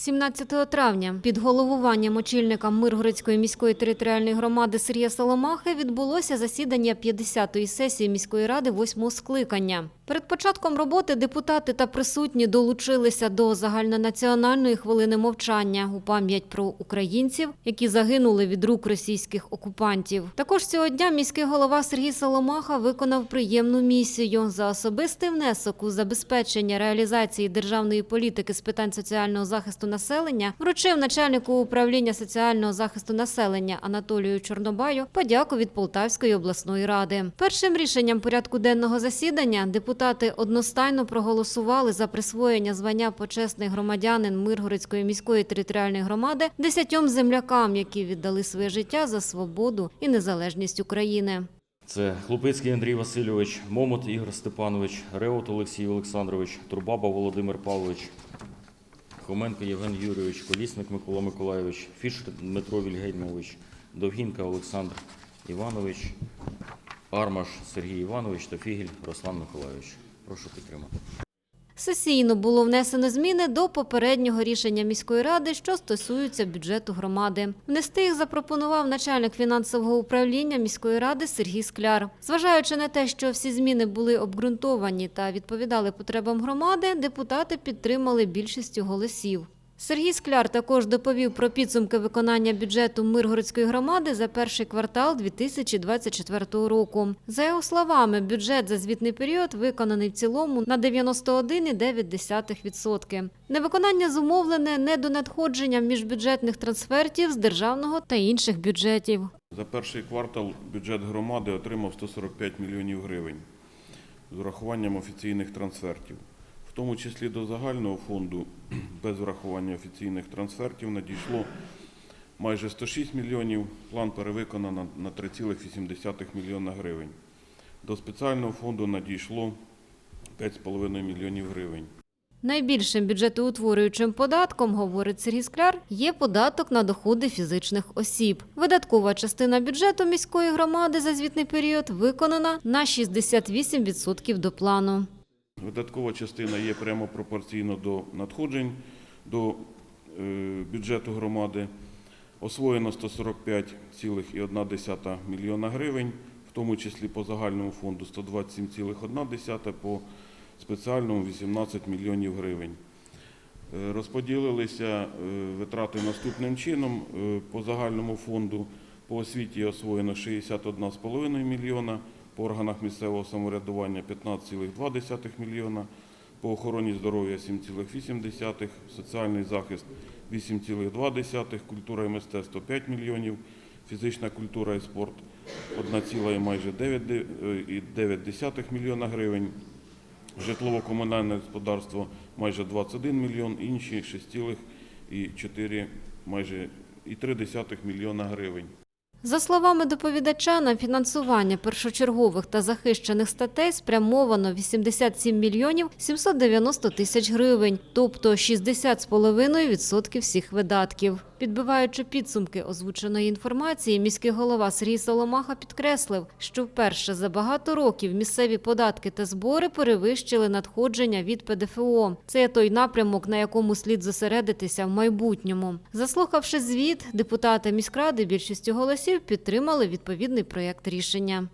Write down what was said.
17 травня під головуванням очільника Миргородської міської територіальної громади Сергія Соломахи відбулося засідання 50-ї сесії міської ради 8-го скликання. Перед початком роботи депутати та присутні долучилися до загальнонаціональної хвилини мовчання у пам'ять про українців, які загинули від рук російських окупантів. Також цього дня міський голова Сергій Соломаха виконав приємну місію за особистий внесок у забезпечення реалізації державної політики з питань соціального захисту населення. Вручив начальнику управління соціального захисту населення Анатолію Чорнобаю подяку від Полтавської обласної ради. Першим рішенням порядку денного засідання депутати одностайно проголосували за присвоєння звання почесний громадянин Миргородської міської територіальної громади десятьом землякам, які віддали своє життя за свободу і незалежність України. Це Хлопицький Андрій Васильович, Момот Ігор Степанович, Реут Олексій Олександрович, Турбаба Володимир Павлович, Хоменко Євген Юрійович, Колісник Микола Миколайович, Фішер Дмитро Вільгельмович, Довгінка Олександр Іванович, Армаш Сергій Іванович та Фігель Руслан Миколайович. Прошу підтримати. Сесійно було внесено зміни до попереднього рішення міської ради, що стосуються бюджету громади. Внести їх запропонував начальник фінансового управління міської ради Сергій Скляр. Зважаючи на те, що всі зміни були обґрунтовані та відповідали потребам громади, депутати підтримали більшістю голосів. Сергій Скляр також доповів про підсумки виконання бюджету Миргородської громади за перший квартал 2024 року. За його словами, бюджет за звітний період виконаний в цілому на 91,9%. Невиконання зумовлене недонадходженням міжбюджетних трансфертів з державного та інших бюджетів. За перший квартал бюджет громади отримав 145 мільйонів гривень з урахуванням офіційних трансфертів. Тому числі до загального фонду без врахування офіційних трансфертів надійшло майже 106 мільйонів, план перевиконано на 3,8 мільйона гривень. До спеціального фонду надійшло 5,5 мільйонів гривень. Найбільшим бюджетоутворюючим податком, говорить Сергій Скляр, є податок на доходи фізичних осіб. Видаткова частина бюджету міської громади за звітний період виконана на 68% до плану. Видаткова частина є прямо пропорційно до надходжень до е, бюджету громади. Освоєно 145,1 мільйона гривень, в тому числі по загальному фонду 127,1, по спеціальному 18 мільйонів гривень. Е, Розподілилися е, витрати наступним чином. По загальному фонду по освіті освоєно 61,5 мільйона, по органах місцевого самоврядування 15,2 мільйона, по охороні здоров'я 7,8, соціальний захист 8,2, культура і мистецтво 5 мільйонів, фізична культура і спорт 1,9 мільйона гривень, житлово-комунальне господарство майже 21 мільйон, інші 6,4 майже і 3 мільйона гривень. За словами доповідача, на фінансування першочергових та захищених статей спрямовано 87 мільйонів 790 тисяч гривень, тобто 60,5% всіх видатків. Підбиваючи підсумки озвученої інформації, міський голова Сергій Соломаха підкреслив, що вперше за багато років місцеві податки та збори перевищили надходження від ПДФО. Це той напрямок, на якому слід зосередитися в майбутньому. Заслухавши звіт, депутати міськради більшістю голосів підтримали відповідний проєкт рішення.